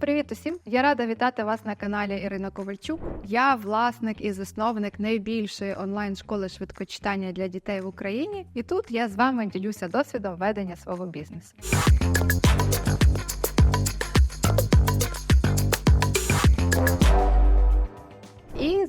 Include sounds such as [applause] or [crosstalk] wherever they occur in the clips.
привіт усім! Я рада вітати вас на каналі Ірина Ковальчук. Я власник і засновник найбільшої онлайн школи швидкочитання для дітей в Україні. І тут я з вами ділюся досвідом ведення свого бізнесу.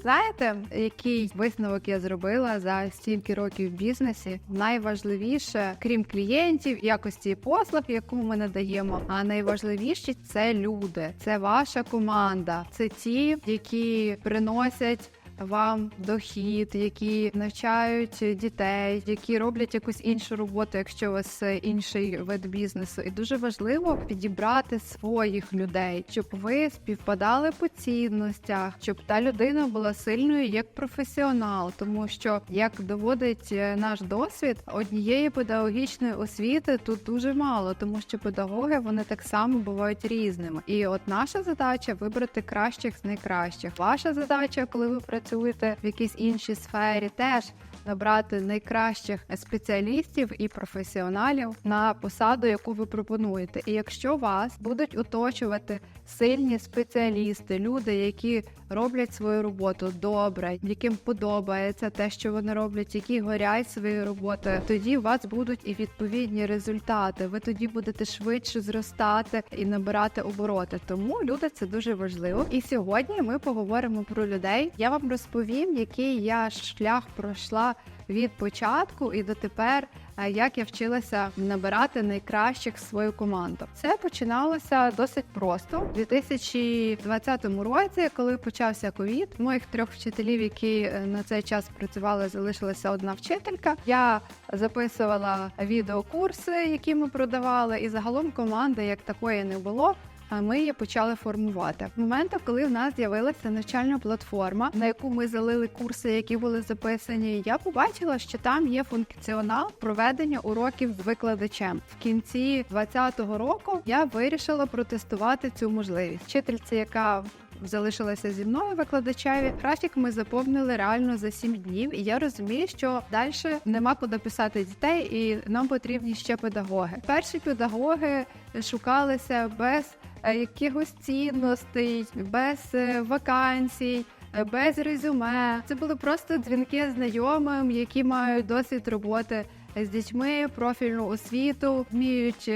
Знаєте, який висновок я зробила за стільки років в бізнесі? Найважливіше, крім клієнтів, якості послуг, яку ми надаємо. А найважливіші це люди, це ваша команда, це ті, які приносять. Вам дохід, які навчають дітей, які роблять якусь іншу роботу, якщо у вас е, інший вид бізнесу, і дуже важливо підібрати своїх людей, щоб ви співпадали по цінностях, щоб та людина була сильною як професіонал, тому що як доводить е, наш досвід, однієї педагогічної освіти тут дуже мало, тому що педагоги вони так само бувають різними. І от наша задача вибрати кращих з найкращих. Ваша задача, коли ви працюєте в якійсь іншій сфері, теж набрати найкращих спеціалістів і професіоналів на посаду, яку ви пропонуєте. І якщо вас будуть оточувати сильні спеціалісти, люди, які роблять свою роботу добре, яким подобається те, що вони роблять, які горять своєю роботою, тоді у вас будуть і відповідні результати. Ви тоді будете швидше зростати і набирати обороти. Тому люди це дуже важливо. І сьогодні ми поговоримо про людей. Я вам розповім, який я шлях пройшла від початку і дотепер, е, як я вчилася набирати найкращих в свою команду. Це починалося досить просто у 2020 році, коли почався ковід. Моїх трьох вчителів, які е, на цей час працювали, залишилася одна вчителька. Я записувала відеокурси, які ми продавали, і загалом команди як такої не було. Ми її почали формувати. В моменту, коли в нас з'явилася навчальна платформа, на яку ми залили курси, які були записані, я побачила, що там є функціонал проведення уроків з викладачем. В кінці 2020 року я вирішила протестувати цю можливість. Вчительці, яка Залишилася зі мною викладачеві. Графік ми заповнили реально за 7 днів, і я розумію, що далі нема куди писати дітей, і нам потрібні ще педагоги. Перші педагоги шукалися без якихось цінностей, без е, вакансій. е, Без резюме це були просто дзвінки знайомим, які мають досвід роботи з дітьми, профільну освіту, вміють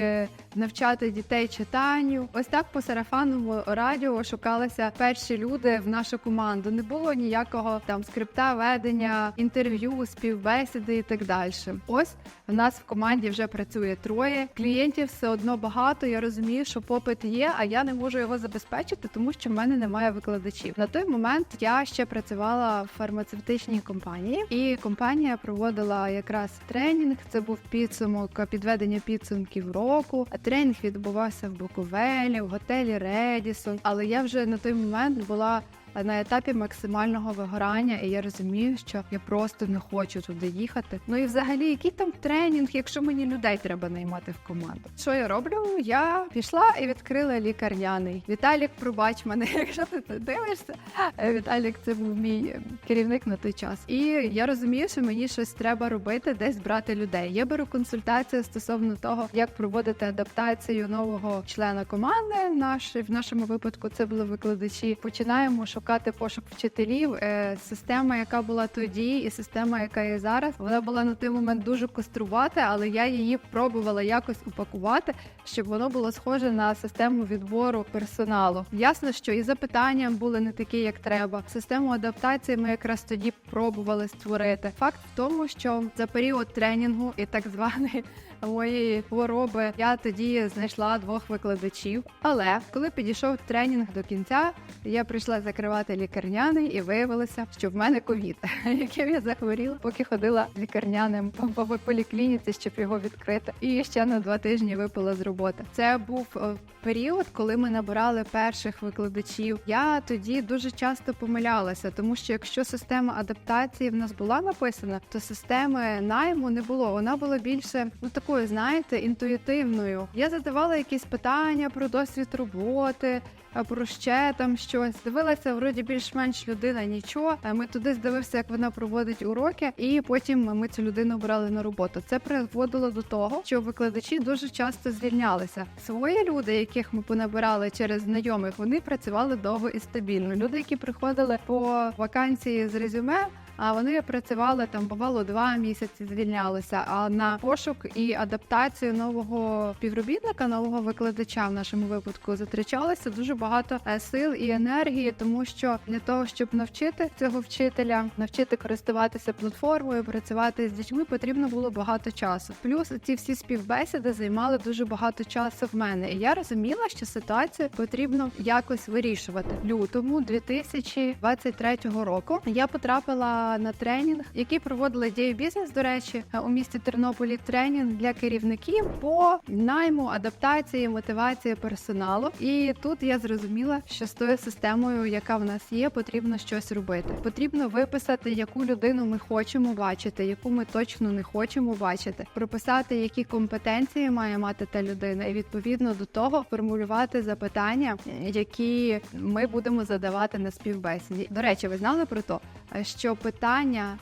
навчати дітей читанню. Ось так по сарафанному радіо шукалися перші люди в нашу команду. Не було ніякого там скрипта ведення, інтерв'ю, співбесіди і так далі. Ось в нас в команді вже працює троє. Клієнтів все одно багато. Я розумію, що попит є, а я не можу його забезпечити, тому що в мене немає викладачів. На той момент я ще працювала в фармацевтичній компанії, і компанія проводила якраз тренінг. Це був підсумок підведення підсумків року. А тренінг відбувався в Буковелі, в готелі Редісон. Але я вже на той момент була на етапі максимального вигорання, і я розумію, що я просто не хочу туди їхати. Ну і взагалі, який там тренінг, якщо мені людей треба наймати в команду? Що я роблю? Я пішла і відкрила лікарняний. Віталік, пробач мене, [laughs] якщо ти це дивишся. Е, Віталік, це був мій е, керівник на той час. І я розумію, що мені щось треба робити, десь брати людей. Я беру консультацію стосовно того, як проводити адаптацію нового члена команди. Наш в нашому випадку це були викладачі. Починаємо шукати пошук вчителів. Е, Система, яка була тоді, і система, яка є зараз, вона була на той момент дуже кострувата, але я її пробувала якось упакувати, щоб воно було схоже на систему відбору персоналу. Ясно, що і запитання були не такі, як треба. Систему адаптації ми якраз тоді пробували створити. Факт в тому, що за період тренінгу і так званої моєї хвороби я тоді знайшла двох викладачів. Але коли підійшов тренінг до кінця, я прийшла закривати лікарняний і виявилося, що в мене ковід, [laughs] яким я захворіла, поки ходила лікарняним по, по поліклініці, щоб його відкрити. І ще на два тижні випала з роботи. Це був е, період, коли ми набирали перших викладачів. Я тоді дуже часто помилялася, тому що якщо система адаптації в нас була написана, то системи найму не було. Вона була більше ну такою такою, знаєте, інтуїтивною. Я задавала якісь питання про досвід роботи. Про ще там щось дивилася, вроді більш-менш людина нічого. Ми туди здивився, як вона проводить уроки, і потім ми цю людину брали на роботу. Це призводило до того, що викладачі дуже часто звільнялися. Свої люди, яких ми понабирали через знайомих, вони працювали довго і стабільно. Люди, які приходили по вакансії з резюме. А вони працювали там, бувало два місяці, звільнялися. А на пошук і адаптацію нового співробітника, нового викладача в нашому випадку затрачалося дуже багато е, сил і енергії, тому що для того, щоб навчити цього вчителя, навчити користуватися платформою, працювати з дітьми, потрібно було багато часу. Плюс ці всі співбесіди займали дуже багато часу в мене. І я розуміла, що ситуацію потрібно якось вирішувати. Лютому 2023 року я потрапила на тренінг, який проводили дію бізнес. До речі, у місті Тернополі тренінг для керівників по найму, адаптації, мотивації персоналу. І тут я зрозуміла, що з тою системою, яка в нас є, потрібно щось робити. Потрібно виписати, яку людину ми хочемо бачити, яку ми точно не хочемо бачити, прописати, які компетенції має мати та людина, і відповідно до того формулювати запитання, які ми будемо задавати на співбесіді. До речі, ви знали про те, що питання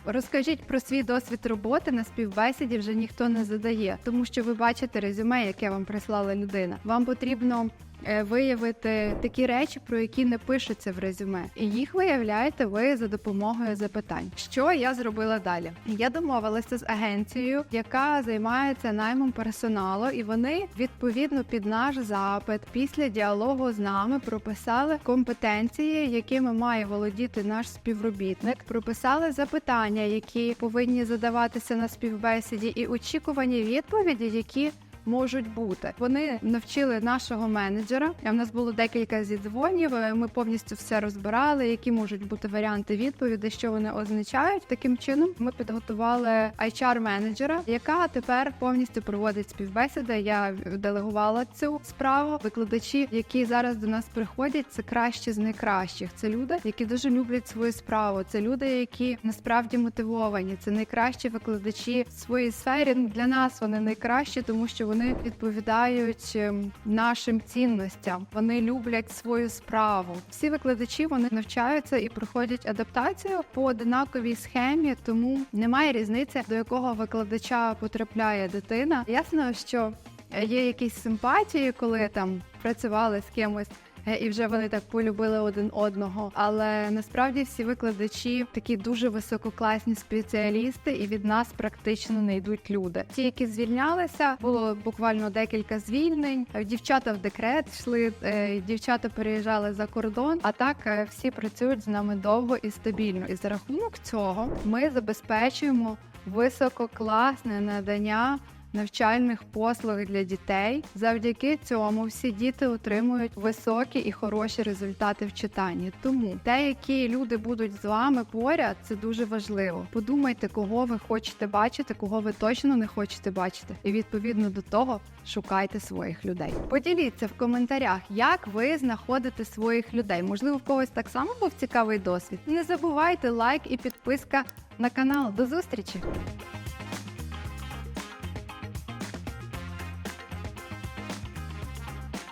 розкажіть про свій досвід роботи на співбесіді вже ніхто не задає, тому що ви бачите резюме, яке вам прислала людина. Вам потрібно. Е, Виявити такі речі, про які не пишуться в резюме, і їх виявляєте ви за допомогою запитань. Що я зробила далі? Я домовилася з агенцією, яка займається наймом персоналу, і вони відповідно під наш запит після діалогу з нами прописали компетенції, якими має володіти наш співробітник. Прописали запитання, які повинні задаватися на співбесіді, і очікувані відповіді, які можуть бути. Вони навчили нашого менеджера. В нас було декілька зідзвонів. е, Ми повністю все розбирали, які можуть бути варіанти відповіді, що вони означають. Таким чином ми підготували HR-менеджера, яка тепер повністю проводить співбесіди. Я делегувала цю справу. Викладачі, які зараз до нас приходять, це кращі з найкращих. Це люди, які дуже люблять свою справу. Це люди, які насправді мотивовані. Це найкращі викладачі в своїй сфері. Для нас вони найкращі, тому що вони відповідають ем, нашим цінностям. Вони люблять свою справу. Всі викладачі вони навчаються і проходять адаптацію по однаковій схемі, тому немає різниці до якого викладача потрапляє дитина. Ясно, що є якісь симпатії, коли там працювали з кимось. Е, І вже вони так полюбили один одного. Але насправді всі викладачі такі дуже висококласні спеціалісти, і від нас практично не йдуть люди. Ті, які звільнялися, було буквально декілька звільнень. Е, Дівчата в декрет йшли, е, дівчата переїжджали за кордон. А так всі працюють з нами довго і стабільно. І за рахунок цього ми забезпечуємо висококласне надання навчальних послуг для дітей. Завдяки цьому всі діти отримують високі і хороші результати в читанні. Тому те, які люди будуть з вами поряд, це дуже важливо. Подумайте, кого ви хочете бачити, кого ви точно не хочете бачити, і відповідно до того шукайте своїх людей. Поділіться в коментарях, як ви знаходите своїх людей. Можливо, в когось так само був цікавий досвід. Не забувайте лайк і підписка на канал. До зустрічі!